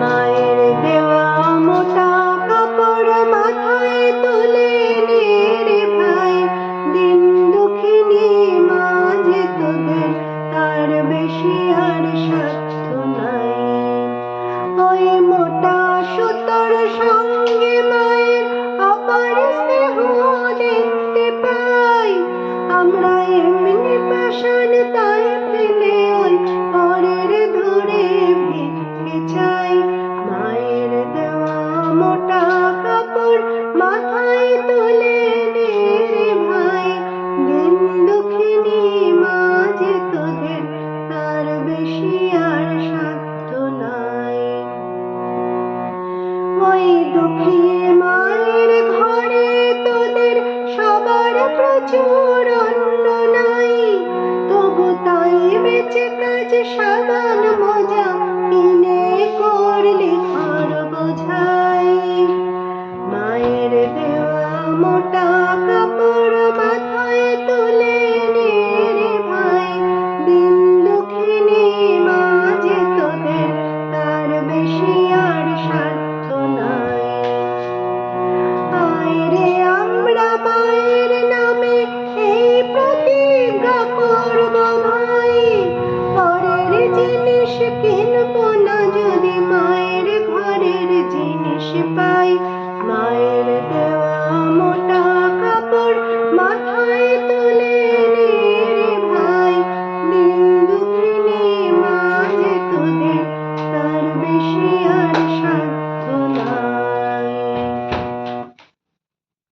মায়ের দেওয়া মোটা কাপড় মাথায় তুলে রে ভাই। দিন দুঃখিনী মাঝে তোদের, তার বেশি আর সাধ্য নাই। ওই মোটা সুতোর সঙ্গে মায়ের অপার স্নেহ দেখতে পাই। আমরা এমনি পাষাণ মোটা কাপড় মাথায় তুলে রে ভাই। দিন তোদের, তার বেশি আর সাধ্য নাই। ওই দুঃখী মায়ের তোদের সবার প্রচুর অন্ন নাই। তাই বেঁচে কাজ সাবান মজা কিনে করলি ঘর তার আর সাধ্য নাই আয়রে আমরা মায়ের নামে এই প্রতিজ্ঞা করব ভাই। জিনিস কিনব না মায়ের ঘরের জিনিস পাই। মায়ের দেওয়া মোটা কাপড় মাথায়